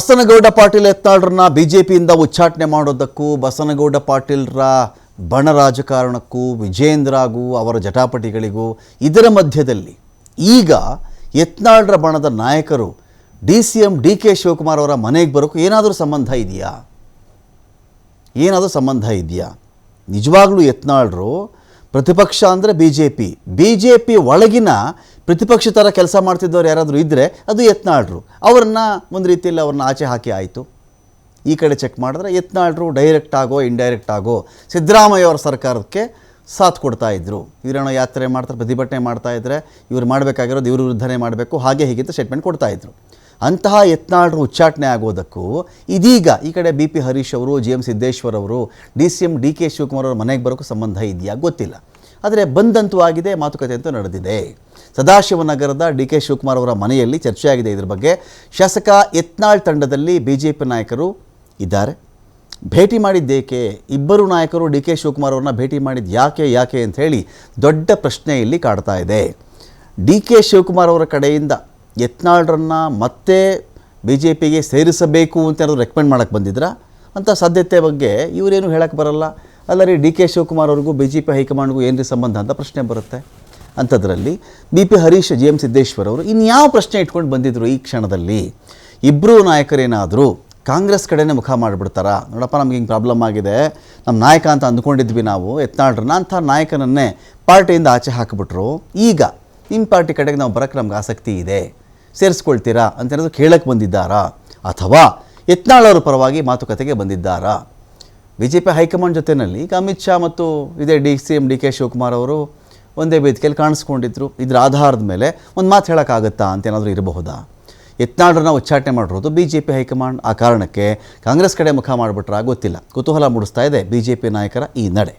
ಬಸನಗೌಡ ಪಾಟೀಲ್ ಎತ್ನಾಳ್ರನ್ನ ಬಿಜೆಪಿಯಿಂದ ಉಚ್ಚಾಟನೆ ಮಾಡೋದಕ್ಕೂ, ಬಸನಗೌಡ ಪಾಟೀಲ್ರ ಬಣ ರಾಜಕಾರಣಕ್ಕೂ, ವಿಜೇಂದ್ರಗೂ, ಅವರ ಜಟಾಪಟಿಗಳಿಗೂ ಇದರ ಮಧ್ಯದಲ್ಲಿ ಈಗ ಎತ್ನಾಳ್ರ ಬಣದ ನಾಯಕರು D C M D K Shivakumar ಅವರ ಮನೆಗೆ ಬರೋಕ್ಕೂ ಏನಾದರೂ ಸಂಬಂಧ ಇದೆಯಾ? ಏನಾದರೂ ಸಂಬಂಧ ಇದೆಯಾ? ನಿಜವಾಗ್ಲೂ ಯತ್ನಾಳ್ರು ಪ್ರತಿಪಕ್ಷ ಅಂದರೆ B J P B J P ಒಳಗಿನ ಪ್ರತಿಪಕ್ಷ ಥರ ಕೆಲಸ ಮಾಡ್ತಿದ್ದವ್ರು ಯಾರಾದರೂ ಇದ್ದರೆ ಅದು ಯತ್ನಾಳ್ರು. ಅವ್ರನ್ನ ಒಂದು ರೀತಿಯಲ್ಲಿ ಅವ್ರನ್ನ ಆಚೆ ಹಾಕಿ ಆಯಿತು. ಈ ಕಡೆ ಚೆಕ್ ಮಾಡಿದ್ರೆ ಯತ್ನಾಳ್ರು ಡೈರೆಕ್ಟ್ ಆಗೋ ಇಂಡೈರೆಕ್ಟ್ ಆಗೋ ಸಿದ್ದರಾಮಯ್ಯ ಅವರ ಸರ್ಕಾರಕ್ಕೆ ಸಾಥ್ ಕೊಡ್ತಾ ಇದ್ರು. ಇವರೇನೋ ಯಾತ್ರೆ ಮಾಡ್ತಾರೆ, ಪ್ರತಿಭಟನೆ ಮಾಡ್ತಾ ಇದ್ದರೆ ಇವ್ರು ಮಾಡಬೇಕಾಗಿರೋದು, ಇವ್ರ ವಿರುದ್ಧನೇ ಮಾಡಬೇಕು, ಹಾಗೆ ಹೀಗೆ ಅಂತ ಸ್ಟೇಟ್ಮೆಂಟ್ ಕೊಡ್ತಾ ಇದ್ರು. ಅಂತಹ ಯತ್ನಾಳರು ಉಚ್ಚಾಟನೆ ಆಗೋದಕ್ಕೂ ಇದೀಗ ಈ ಕಡೆ ಬಿ ಪಿ ಹರೀಶ್ ಅವರು, ಜಿ ಎಂ ಸಿದ್ದೇಶ್ವರ್ ಅವರು, D C M D K Shivakumar ಅವರ ಮನೆಗೆ ಬರೋಕ್ಕೂ ಸಂಬಂಧ ಇದೆಯಾ ಗೊತ್ತಿಲ್ಲ. ಆದರೆ ಬಂದಂತೂ ಆಗಿದೆ, ಮಾತುಕತೆ ಅಂತೂ ನಡೆದಿದೆ. ಸದಾಶಿವನಗರದ ಡಿ ಕೆ ಶಿವಕುಮಾರ್ ಅವರ ಮನೆಯಲ್ಲಿ ಚರ್ಚೆಯಾಗಿದೆ ಇದರ ಬಗ್ಗೆ. ಶಾಸಕ ಯತ್ನಾಳ್ ತಂಡದಲ್ಲಿ ಬಿ ಜೆ ಪಿ ನಾಯಕರು ಇದ್ದಾರೆ. ಭೇಟಿ ಮಾಡಿದ್ದೇಕೆ? ಇಬ್ಬರು ನಾಯಕರು ಡಿ ಕೆ ಶಿವಕುಮಾರ್ ಅವರನ್ನ ಭೇಟಿ ಮಾಡಿದ್ದು ಯಾಕೆ ಯಾಕೆ ಅಂತ ಹೇಳಿ ದೊಡ್ಡ ಪ್ರಶ್ನೆ ಇಲ್ಲಿ ಕಾಡ್ತಾ ಇದೆ. ಡಿ ಕೆ ಶಿವಕುಮಾರ್ ಅವರ ಕಡೆಯಿಂದ ಯತ್ನಾಳ್ರನ್ನ ಮತ್ತೆ ಬಿ ಜೆ ಪಿಗೆ ಸೇರಿಸಬೇಕು ಅಂತ ಏನಾದರೂ ರೆಕಮೆಂಡ್ ಮಾಡೋಕ್ಕೆ ಬಂದಿದ್ರಾ? ಅಂಥ ಸಾಧ್ಯತೆ ಬಗ್ಗೆ ಇವರೇನು ಹೇಳಕ್ಕೆ ಬರಲ್ಲ. ಅಲ್ಲ ರೀ ಡಿ ಕೆ ಶಿವಕುಮಾರ್ ಅವ್ರಿಗೂ ಬಿ ಜೆ ಪಿ ಹೈಕಮಾಂಡ್ಗೂ ಏನು ರೀ ಸಂಬಂಧ ಅಂತ ಪ್ರಶ್ನೆ ಬರುತ್ತೆ. ಅಂಥದ್ರಲ್ಲಿ B P Harish, G M Siddeshwar ಅವರು ಇನ್ಯಾವ ಪ್ರಶ್ನೆ ಇಟ್ಕೊಂಡು ಬಂದಿದ್ರು ಈ ಕ್ಷಣದಲ್ಲಿ? ಇಬ್ಬರೂ ನಾಯಕರೇನಾದರೂ ಕಾಂಗ್ರೆಸ್ ಕಡೆನೇ ಮುಖ ಮಾಡಿಬಿಡ್ತಾರಾ? ನೋಡಪ್ಪ, ನಮ್ಗೆ ಹಿಂಗೆ ಪ್ರಾಬ್ಲಮ್ ಆಗಿದೆ. ನಮ್ಮ ನಾಯಕ ಅಂತ ಅಂದ್ಕೊಂಡಿದ್ವಿ ನಾವು ಎತ್ನಾಳ್ರನ್ನ ಅಂಥ ನಾಯಕನನ್ನೇ ಪಾರ್ಟಿಯಿಂದ ಆಚೆ ಹಾಕಿಬಿಟ್ರು. ಈಗ ನಿಮ್ಮ ಪಾರ್ಟಿ ಕಡೆಗೆ ನಾವು ಬರೋಕ್ಕೆ ನಮ್ಗೆ ಆಸಕ್ತಿ ಇದೆ. ಸೇರಿಸ್ಕೊಳ್ತೀರಾ ಅಂತ ಏನಾದರೂ ಕೇಳಕ್ಕೆ ಬಂದಿದ್ದಾರಾ? ಅಥವಾ ಯತ್ನಾಳ್ ಪರವಾಗಿ ಮಾತುಕತೆಗೆ ಬಂದಿದ್ದಾರಾ? B J P high command ಜೊತೆಯಲ್ಲಿ ಈಗ ಅಮಿತ್ ಶಾ ಮತ್ತು ಇದೇ D C M D K Shivakumar ಅವರು ಒಂದೇ ವೇದಿಕೆಯಲ್ಲಿ ಕಾಣಿಸ್ಕೊಂಡಿದ್ರು. ಇದರ ಆಧಾರದ ಮೇಲೆ ಒಂದು ಮಾತು ಹೇಳೋಕ್ಕಾಗತ್ತಾ ಅಂತ ಏನಾದರೂ ಇರಬಹುದಾ? ಯತ್ನಾಳ್ರನ್ನ ಉಚ್ಚಾಟನೆ ಮಾಡಿರೋದು ಬಿ ಜೆ ಪಿ ಹೈಕಮಾಂಡ್. ಆ ಕಾರಣಕ್ಕೆ ಕಾಂಗ್ರೆಸ್ ಕಡೆ ಮುಖ ಮಾಡಿಬಿಟ್ರೆ ಗೊತ್ತಿಲ್ಲ. ಕುತೂಹಲ ಮೂಡಿಸ್ತಾ ಇದೆ ಬಿ ಜೆ ಪಿ ನಾಯಕರ ಈ ನಡೆ.